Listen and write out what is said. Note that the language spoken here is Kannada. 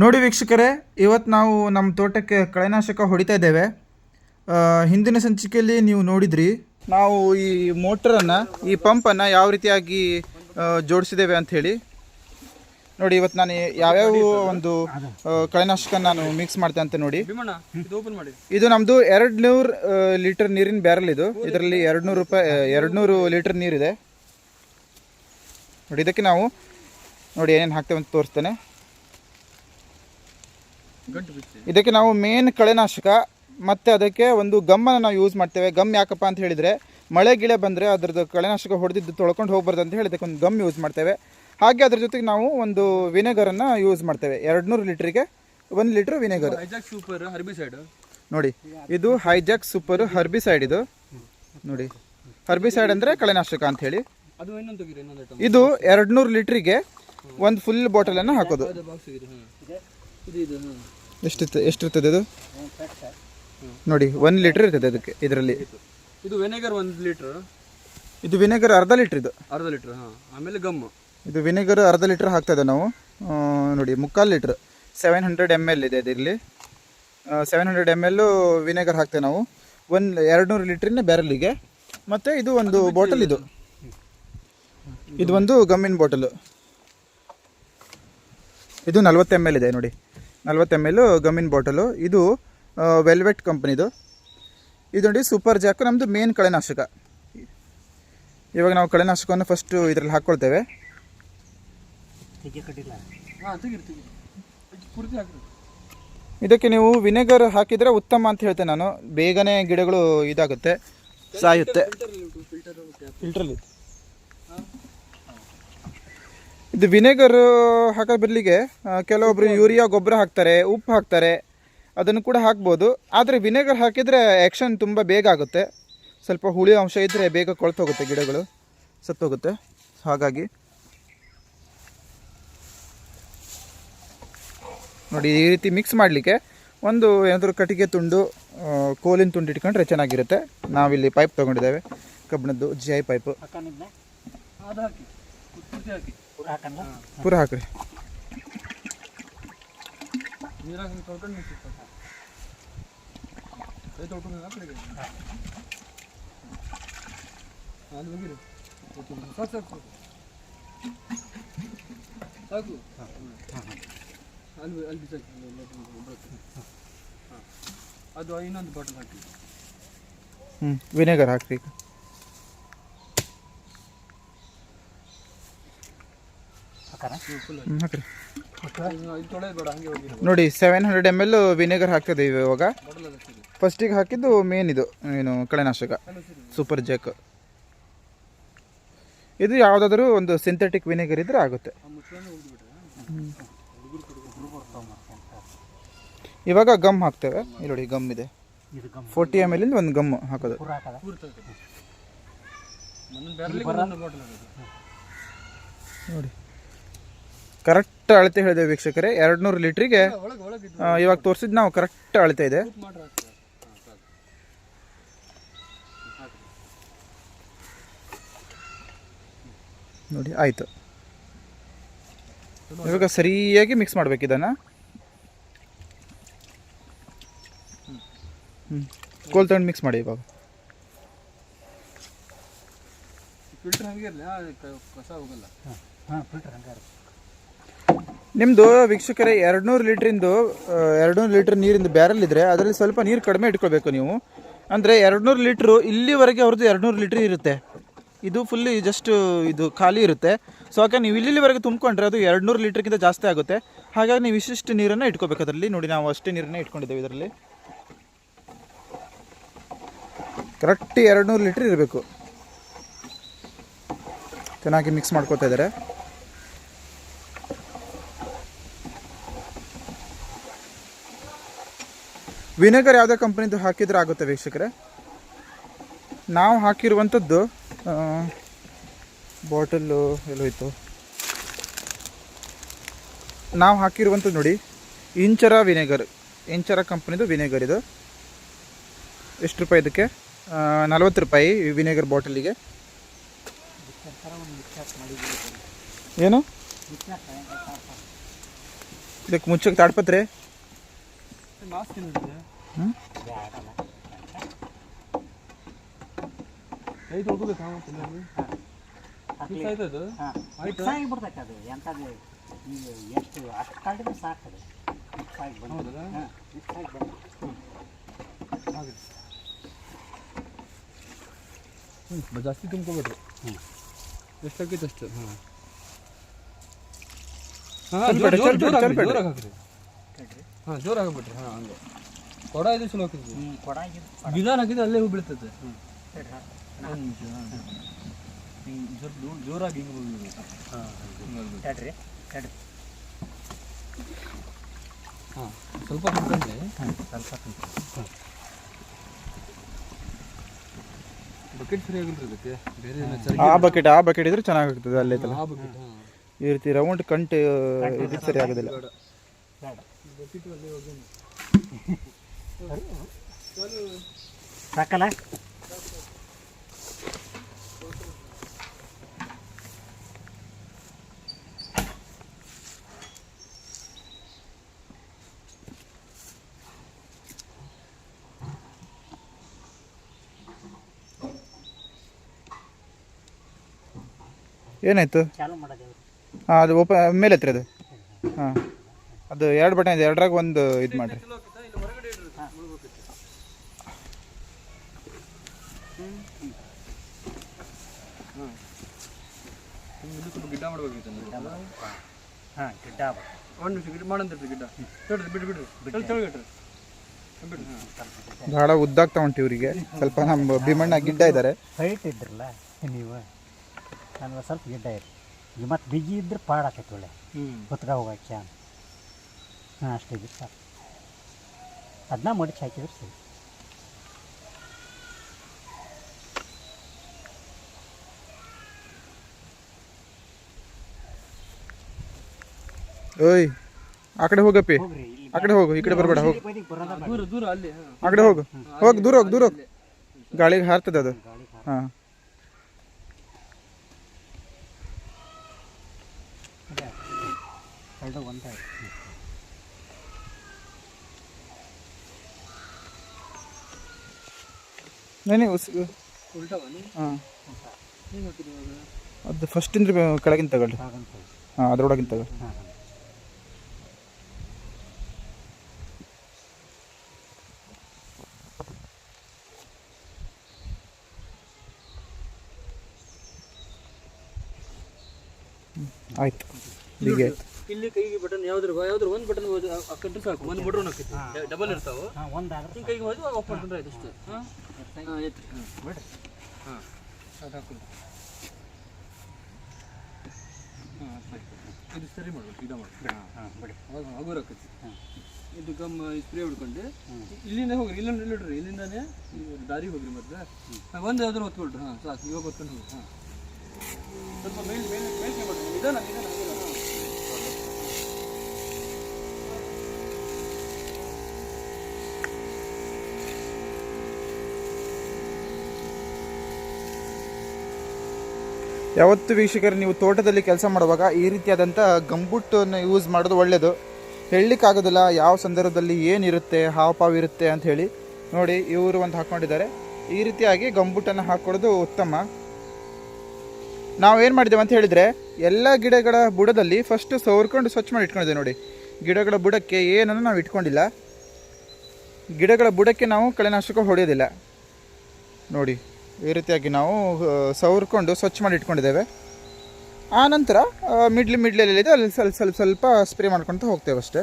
ನೋಡಿ ವೀಕ್ಷಕರೇ ಇವತ್ತು ನಾವು ನಮ್ಮ ತೋಟಕ್ಕೆ ಕಳೆನಾಶಕ ಹೊಡಿತಾ ಇದ್ದೇವೆ. ಹಿಂದಿನ ಸಂಚಿಕೆಯಲ್ಲಿ ನೀವು ನೋಡಿದ್ರಿ ನಾವು ಈ ಮೋಟ್ರನ್ನು ಈ ಪಂಪನ್ನು ಯಾವ ರೀತಿಯಾಗಿ ಜೋಡಿಸಿದ್ದೇವೆ ಅಂತ ಹೇಳಿ. ನೋಡಿ ಇವತ್ತು ನಾನು ಯಾವ್ಯಾವ ಒಂದು ಕಳೆನಾಶಕ ನಾನು ಮಿಕ್ಸ್ ಮಾಡ್ತೆ ಅಂತ ನೋಡಿ. ಇದು ಓಪನ್ ಮಾಡಿ. ಇದು ನಮ್ಮದು ಎರಡು ನೂರು ಲೀಟರ್ ನೀರಿನ ಬ್ಯಾರಲ್ ಇದು. ಇದರಲ್ಲಿ ಎರಡು ನೂರು ರೂಪಾಯಿ ಎರಡು ನೂರು ಲೀಟರ್ ನೀರಿದೆ. ನೋಡಿ ಇದಕ್ಕೆ ನಾವು ನೋಡಿ ಏನೇನು ಹಾಕ್ತೇವೆ ಅಂತ ತೋರಿಸ್ತೇನೆ. ಇದಕ್ಕೆ ನಾವು ಮೇನ್ ಕಳೆನಾಶಕ ಮತ್ತು ಅದಕ್ಕೆ ಒಂದು ಗಮ್ಮನ್ನು ನಾವು ಯೂಸ್ ಮಾಡ್ತೇವೆ. ಗಮ್ ಯಾಕಪ್ಪ ಅಂತ ಹೇಳಿದರೆ ಮಳೆ ಗಿಳೆ ಬಂದರೆ ಅದ್ರದ್ದು ಕಳೆನಾಶಕ ಹೊಡೆದಿದ್ದು ತೊಳ್ಕೊಂಡು ಹೋಗ್ಬಾರ್ದು ಅಂತ ಹೇಳಿ ಇದಕ್ಕೆ ಒಂದು ಗಮ್ ಯೂಸ್ ಮಾಡ್ತೇವೆ. ಹಾಗೆ ಅದ್ರ ಜೊತೆಗೆ ನಾವು ಒಂದು ವಿನೆಗರನ್ನು ಯೂಸ್ ಮಾಡ್ತೇವೆ. ಎರಡು ನೂರು ಲೀಟ್ರಿಗೆ ಒಂದು ಲೀಟ್ರ್ ವಿನೆಗರ್. Super herbicide. ನೋಡಿ ಇದು ಹೈಜಾಕ್ ಸೂಪರ್ ಹರ್ಬಿಸೈಡ್ ಇದು. ನೋಡಿ ಹರ್ಬಿಸೈಡ್ ಅಂದರೆ ಕಳೆನಾಶಕ ಅಂತ ಹೇಳಿ. ಇದು ಎರಡು ನೂರು ಲೀಟ್ರಿಗೆ ಒಂದು ಫುಲ್ ಬಾಟಲನ್ನು ಹಾಕೋದು. ಹಾಂ ಎಷ್ಟಿರ್ತದೆ ಅದು? ನೋಡಿ ಒಂದು ಲೀಟ್ರ್ ಇರ್ತದೆ ಅದಕ್ಕೆ ಇದರಲ್ಲಿ. ಇದು ವಿನೆಗರ್ ಒಂದು ಲೀಟರ್ ಇದು ವಿನೆಗರ್ ಅರ್ಧ ಲೀಟ್ರ್ ಇದು. ಅರ್ಧ ಲೀಟ್ರ್ ಹಾಂ. ಆಮೇಲೆ ಗಮ್ ಇದು ವಿನೆಗರ್ ಅರ್ಧ ಲೀಟ್ರ್ ಹಾಕ್ತಾ ನಾವು. ನೋಡಿ ಮುಕ್ಕಾಲು litre seven hundred M L ಇದೆ ಇದರಲ್ಲಿ seven hundred M L vinegar ಹಾಕ್ತೇವೆ ನಾವು. ಒಂದು ಎರಡು ನೂರು ಲೀಟ್ರಿನ ಬ್ಯಾರಲಿಗೆ ಮತ್ತು ಇದು ಒಂದು ಬಾಟಲ್ ಇದು. ಇದು ಒಂದು ಗಮ್ಮಿನ ಬಾಟಲು ಇದು ನಲ್ವತ್ತು ಎಂ ಎಲ್ ಇದೆ ನೋಡಿ. ನಲ್ವತ್ತು ಎಂ ಎಲ್ ಗಮ್ಮಿನ ಬಾಟಲು. ಇದು ವೆಲ್ವೆಟ್ ಕಂಪ್ನಿದು. ಇದು ನೋಡಿ ಸೂಪರ್ ಜಾಕ್ ನಮ್ಮದು ಮೇನ್ ಕಳೆನಾಶಕ. ಇವಾಗ ನಾವು ಕಳೆನಾಶಕವನ್ನು ಫಸ್ಟು ಇದರಲ್ಲಿ ಹಾಕ್ಕೊಳ್ತೇವೆ ಇದಕ್ಕೆ ನೀವು ವಿನೆಗರ್ ಹಾಕಿದರೆ ಉತ್ತಮ ಅಂತ ಹೇಳ್ತೇನೆ ನಾನು. ಬೇಗನೆ ಗಿಡಗಳು ಇದಾಗುತ್ತೆ ಸಾಯುತ್ತೆ. ಫಿಲ್ಟರ್ ಇದು ವಿನೆಗರ್ ಹಾಕೋ ಬದಲಿಗೆ ಕೆಲವೊಬ್ರು ಯೂರಿಯಾ ಗೊಬ್ಬರ ಹಾಕ್ತಾರೆ ಉಪ್ಪು ಹಾಕ್ತಾರೆ ಅದನ್ನು ಕೂಡ ಹಾಕ್ಬೋದು. ಆದರೆ ವಿನೆಗರ್ ಹಾಕಿದರೆ ಆ್ಯಕ್ಷನ್ ತುಂಬ ಬೇಗ ಆಗುತ್ತೆ. ಸ್ವಲ್ಪ ಹುಳಿ ಅಂಶ ಇದ್ದರೆ ಬೇಗ ಕೊಳ್ತೋಗುತ್ತೆ ಗಿಡಗಳು ಸತ್ತೋಗುತ್ತೆ. ಹಾಗಾಗಿ ನೋಡಿ ಈ ರೀತಿ ಮಿಕ್ಸ್ ಮಾಡಲಿಕ್ಕೆ ಒಂದು ಏನಾದರೂ ಕಟ್ಟಿಗೆ ತುಂಡು ಕೋಲಿನ ತುಂಡು ಇಟ್ಕೊಂಡ್ರೆ ಚೆನ್ನಾಗಿರುತ್ತೆ. ನಾವಿಲ್ಲಿ ಪೈಪ್ ತೊಗೊಂಡಿದ್ದೇವೆ. ಕಬ್ಬಿಣದ್ದು ಜಿ ಐ ಪೈಪು ಹಾಕಿ. ಪೂರ ಹಾಕ್ರಿ ನೀರಾಗ ಹಿಂಗೆ ತೊಳ್ಕೊಂಡು ಮಿಕ್ಸ್ ಕೈ ತೊಳ್ಕೊಂಡು ಹಾಕಿ ಅದು ಹೋಗಿರಿ ಸಾಕು ಸಾಕು ಸಾಕು ಅಲ್ಲಿ ಅಲ್ಲಿ ಬಿಸಾಕಿ ಹಾಂ ಅದು ಇನ್ನೊಂದು ಬಾಟಲ್ ಹಾಕಿ ಹ್ಞೂ ವಿನೆಗರ್ ಹಾಕ್ರಿ ಈಗ ಫುಲ್ ಹ್ಞೂ ಹಾಕ್ರಿ. ನೋಡಿ seven hundred M L vinegar ಹಾಕ್ತದೆ ಇವಾಗ. ಫಸ್ಟಿಗೆ ಹಾಕಿದ್ದು ಮೇನ್ ಇದು ಏನು ಕಳೆನಾಶಕ. ಸೂಪರ್ ಜೆಕ್ ಇದು ಯಾವುದಾದ್ರೂ ಒಂದು ಸಿಂಥೆಟಿಕ್ ವಿನೆಗರ್ ಇದ್ರೆ ಆಗುತ್ತೆ. ಇವಾಗ ಗಮ್ ಹಾಕ್ತೇವೆ. ಇಲ್ಲಿ ನೋಡಿ ಗಮ್ ಇದೆ. ಫೋರ್ಟಿ ಎಂ ಎಲ್ ಒಂದು ಗಮ್ ಹಾಕೋದು? ನೋಡಿ. ಕರೆಕ್ಟ್ ಅಳತೆ ಹೇಳಿದೆ ವೀಕ್ಷಕರೇ. ಎರಡು ನೂರು ಲೀಟ್ರಿಗೆ ಇವಾಗ ತೋರಿಸಿದ್ ನಾವು ಕರೆಕ್ಟ್ ಅಳತೆ ಇದೆ. ಹಾಂ ನೋಡಿ ಆಯಿತು. ಇವಾಗ ಸರಿಯಾಗಿ ಮಿಕ್ಸ್ ಮಾಡ್ಬೇಕು ಇದನ್ನು. ಹ್ಞೂ ಕೋಲ್ ತಗೊಂಡು ಮಿಕ್ಸ್ ಮಾಡಿ ಇವಾಗ. ಫಿಲ್ಟರ್ ಹಂಗೆ ಇರಲಿ ಕಸ ಹೋಗಲ್ಲ. ನಿಮ್ಮದು ವೀಕ್ಷಕರೇ ನೂರು ಲೀಟ್ರಿಂದು ಎರಡು ನೂರು ಲೀಟ್ರ್ ನೀರಿಂದು ಬ್ಯಾರಲ್ ಇದ್ದರೆ ಅದರಲ್ಲಿ ಸ್ವಲ್ಪ ನೀರು ಕಡಿಮೆ ಇಟ್ಕೊಳ್ಬೇಕು ನೀವು. ಅಂದರೆ ಎರಡು ನೂರು ಲೀಟ್ರು ಇಲ್ಲಿವರೆಗೆ ಅವ್ರದ್ದು ಎರಡು ನೂರು ಲೀಟ್ರ್ ಇರುತ್ತೆ. ಇದು ಫುಲ್ಲಿ ಜಸ್ಟ್ ಇದು ಖಾಲಿ ಇರುತ್ತೆ. ಸೊ ಹಾಗೆ ನೀವು ಇಲ್ಲಿವರೆಗೆ ತುಂಬಿಕೊಂಡ್ರೆ ಅದು ಎರಡು ನೂರು ಲೀಟ್ರ್ಗಿಂತ ಜಾಸ್ತಿ ಆಗುತ್ತೆ. ಹಾಗಾಗಿ ನೀವು ಇಷ್ಟಿಷ್ಟು ನೀರನ್ನು ಇಟ್ಕೋಬೇಕು ಅದರಲ್ಲಿ. ನೋಡಿ, ನಾವು ಅಷ್ಟೇ ನೀರನ್ನ ಇಟ್ಕೊಂಡಿದ್ದೇವೆ ಇದರಲ್ಲಿ. ಕರೆಕ್ಟ್ ಎರಡು ನೂರು ಲೀಟ್ರ್ ಇರಬೇಕು. ಚೆನ್ನಾಗಿ ಮಿಕ್ಸ್ ಮಾಡ್ಕೋತಾ ಇದ್ದಾರೆ. ವಿನೆಗರ್ ಯಾವುದೇ ಕಂಪ್ನಿದು ಹಾಕಿದ್ರೆ ಆಗುತ್ತೆ ವೀಕ್ಷಕರೇ. ನಾವು ಹಾಕಿರುವಂಥದ್ದು ಬಾಟಲ್ಲು ಎಲ್ಲೋಯ್ತು ನಾವು ಹಾಕಿರುವಂಥದ್ದು ನೋಡಿ, ಇಂಚರ ವಿನೆಗರ್, ಇಂಚರ ಕಂಪ್ನಿದು ವಿನೆಗರ್ ಇದು. ಎಷ್ಟು ರೂಪಾಯಿ ಇದಕ್ಕೆ? ನಲ್ವತ್ತು ರೂಪಾಯಿ ವಿನೆಗರ್ ಬಾಟಲಿಗೆ. ಏನು? ಇದಕ್ಕೆ ಮುಚ್ಚಕ್ಕೆ ತಾಡ್ಪತ್ರೆ? ಮಾಸ್ಕ್ ಏನಿದೆ ಹ್ಞೂ ಕೈ ತೊಳ್ಕೊಬೇಕಾ ಮಿಸ್ ಆಯ್ತದು ಮಿಕ್ಸ್ ಆಗಿಬಿಡ್ತೈತೆ ಅದು ಎಂಥದ್ದು ಈಗ ಎಷ್ಟು ಅಷ್ಟು ಕಳೆದ್ರೆ ಸಾಕದು ಮಿಕ್ಸ್ ಆಗಿ ಬಂದು ಹೌದಲ್ಲ ಹಾಂ ಮಿಕ್ಸ್ ಆಗಿ ಬಂದು ಹಾಗೆ ಹ್ಞೂ ಜಾಸ್ತಿ ತುಂಬ್ಕೊಬೇಡ್ರಿ ಹ್ಞೂ ಎಷ್ಟಾಗೈತೆ ಅಷ್ಟು ಹಾಂ ಸ್ವಲ್ಪ ಇಡು, ಸ್ವಲ್ಪ ಇಡು, ಸ್ವಲ್ಪ ಇಡು. ಜೋರಾಗಿ ಹಾಕ್ರಿ ಕೇಳ್ರಿ ಹಾಂ ಜೋರಾಗಿ ಹಾಕ್ಬಿಟ್ರಿ ಹಾಂ ಹಂಗೆ ಕೊಡ ಇದು ಚಲೋ ಹಾಕಿದ್ವಿ ಹ್ಞೂ ಗಿದಾನ್ ಹಾಕಿದ್ರೆ ಅಲ್ಲೇ ಹೂ. ಹಿಂಗೆ ಸ್ವಲ್ಪ ಜೋರಾಗಿ ಹಿಂಗೆ ಹೋಗ್ಬೇಕು ಹಾಂ ಸ್ವಲ್ಪ ಸ್ವಲ್ಪ ಬಕೆಟ್ ಸರಿ ಆಗಿಲ್ರಿ ಅದಕ್ಕೆ ಬೇರೆ ಏನೋ ಆ ಬಕೆಟ್ ಆ ಬಕೆಟ್ ಇದ್ರೆ ಚೆನ್ನಾಗಾಗ್ತದೆ ಅಲ್ಲೇ ಆ ಬಕೆಟ್ ಹಾಂ. ಈ ರೀತಿ ರೌಂಡ್ ಕಂಟೆ ಇದು ಸರಿ ಆಗೋದಿಲ್ಲ ಬೇಡ. ಬಕೆಟ್ ಅಲ್ಲೇ ಹೋಗಿ ಸಾಕಲ್ಲ? ಏನಾಯ್ತು? ಹಾಂ ಅದು ಓಪನ್ ಮೇಲೆ ಹತ್ರ ಅದು. ಹಾಂ. ಅದು ಎರಡು ಬಟನ್ ಇದೆ ಎರಡರಾಗ ಒಂದು ಇದು ಮಾಡಿರಿ. ಸ್ವಲ್ಪ ಗಿಡ್ಡ ಮಾಡ್ಬೇಕಿತ್ತು ಹಾಂ ಗಿಡ್ಡ. ಒಂದು ನಿಮಿಷ ಗಿಡ ಮಾಡಂತಿರ್ರಿ ಗಿಡ್ಡ ಬಿಡ್ರಿ ಬಿಡ್ರಿ ಬಿಡ್ರಿ ತೆಳಗಿಟ್ರಿ ಭಾಳ ಉದ್ದಾಗ್ತಾ ಉಂಟು ಇವರಿಗೆ ಸ್ವಲ್ಪ ನಮ್ಮ ಭೀಮಣ್ಣ ಗಿಡ್ಡ ಇದ್ದಾರೆ ಹೈಟ್ ಇದ್ರಲ್ಲ ನೀವು ನಾನು ಸ್ವಲ್ಪ ಗಿಡ್ಡ ಇರಿ. ಈಗ ಮತ್ತೆ ಬಿಗಿ ಇದ್ರೆ ಪಾಡಾಕೈತಿ ಒಳ್ಳೆ. ಹೊತ್ಗ ಹೋಗಕ್ಕೆ ಹಾಂ ಅಷ್ಟೇ ಸರ್ ಅದನ್ನ ಮಡಿಚಿ ಹಾಕಿದ್ರೆ ಸರಿ. ಓಯ್ ಆ ಕಡೆ ಹೋಗಪ್ಪಿ. ಆ ಕಡೆ ಹೋಗು ಈ ಕಡೆ ಬರಬೇಡ ಹೋಗು. ದೂರ ದೂರ ಅಲ್ಲಿ ಹಾಂ. ಆ ಕಡೆ ಹೋಗು. ಹೋಗಿ ದೂರ ಹೋಗಿ ದೂರ ಹೋಗು. ಗಾಳಿಗೆ ಹಾರ್ತದೆ ಅದು. ಹಾ. ಒಂದೇ. ಆಯ್ತು. ನೀನು ಉಲ್ಟವ ನೀವು ಹಾಂ. ಏನು ಹಾಕಿದ್ರಿ ಇವಾಗ? ಅದು ಫಸ್ಟಿಂದ ಕೆಳಗಿನ ತಗೊಳ್ಳಿ. ಹಾಗಂತ. ಹಾಂ ಅದ್ರೊಳಗಿನ ತಗೊಳ್ಳಿ. ಹಾಂ ಆಯ್ತು. ಹೀಗೆ ಆಯ್ತು ಇಲ್ಲಿ ಕೈಗೆ ಬಟನ್ ಯಾವ್ದ್ರ ಯಾವ್ದ್ರ ಒಂದು ಬಟನ್ ಕಟ್ರೆ ಸಾಕು. ಒಂದು ಬಟನ್ ಹಾಕೈತಿ ಡಬಲ್ ಇರ್ತಾವ. ಒಂದು ಹಿಂಗೆ ಕೈಗೆ ಹೋದ್ರೆ ಆಫ್ ಮಾಡ್ಕೊಂಡ್ರೆ ಆಯ್ತು ಅಷ್ಟೇ. ಹಾಂ. ಆಯ್ತು ಹಾಂ ಇದು ಸರಿ ಮಾಡ್ಬೇಕು ಇದು ಮಾಡ್ಬೇಕು ಹಾಂ ಹಾಂ ಇದು ಗಮ್ ಸ್ಪ್ರೇ ಹೊಡ್ಕೊಂಡು. ಇಲ್ಲಿಂದ ಹೋಗ್ರಿ ಇಲ್ಲಿಂದ ಇಲ್ಲಿಡ್ರಿ ಇಲ್ಲಿಂದಾನೆ ದಾರಿ ಹೋಗ್ರಿ ಮತ್ತೆ ಒಂದು ಯಾವ್ದಾರು ಹೊತ್ಕೊಳ್ರಿ ಹಾಂ ಸಾಕು ಇವಾಗ ಹೊತ್ಕೊಂಡು ಹಾಂ ಸ್ವಲ್ಪ ಮೇಲೆ ಮೇಲೆ ಮೇಲೆ ಮಾಡ್ರಿ ನಿಧಾನ ನಿಧಾನ ನಿಧಾನ ಹಾಂ ಯಾವತ್ತು ವೀಕ್ಷಕರು, ನೀವು ತೋಟದಲ್ಲಿ ಕೆಲಸ ಮಾಡುವಾಗ ಈ ರೀತಿಯಾದಂಥ ಗಂಬುಟ್ಟನ್ನು ಯೂಸ್ ಮಾಡೋದು ಒಳ್ಳೆಯದು ಹೇಳಲಿಕ್ಕಾಗೋದಿಲ್ಲ ಯಾವ ಸಂದರ್ಭದಲ್ಲಿ ಏನಿರುತ್ತೆ, ಹಾವು ಪಾವು ಇರುತ್ತೆ ಅಂತ ಹೇಳಿ. ನೋಡಿ, ಇವರು ಒಂದು ಹಾಕ್ಕೊಂಡಿದ್ದಾರೆ ಈ ರೀತಿಯಾಗಿ ಗಂಬುಟ್ಟನ್ನು ಹಾಕ್ಕೊಡೋದು ಉತ್ತಮ. ನಾವೇನು ಮಾಡಿದ್ದೇವೆ ಅಂತ ಹೇಳಿದರೆ, ಎಲ್ಲ ಗಿಡಗಳ ಬುಡದಲ್ಲಿ ಫಸ್ಟ್ ಸವರ್ಕೊಂಡು ಸ್ವಚ್ಛ ಮಾಡಿ ಇಟ್ಕೊಂಡಿದ್ದೇವೆ ನೋಡಿ. ಗಿಡಗಳ ಬುಡಕ್ಕೆ ಏನನ್ನು ನಾವು ಇಟ್ಕೊಂಡಿಲ್ಲ. ಗಿಡಗಳ ಬುಡಕ್ಕೆ ನಾವು ಕಳೆನಾಶಕ ಹೊಡೆಯೋದಿಲ್ಲ. ನೋಡಿ. ಈ ರೀತಿಯಾಗಿ ನಾವು ಸವರ್ಕೊಂಡು ಸ್ವಚ್ಛ ಮಾಡಿ ಇಟ್ಕೊಂಡಿದ್ದೇವೆ. ಆನಂತರ ನಂತರ ಮಿಡ್ಲಿ ಮಿಡ್ಲಲ್ಲಿದೆ ಅಲ್ಲಿ ಸ್ವಲ್ಪ ಸ್ವಲ್ಪ ಸ್ವಲ್ಪ ಸ್ಪ್ರೇ ಮಾಡ್ಕೊತ ಹೋಗ್ತೇವೆ ಅಷ್ಟೇ.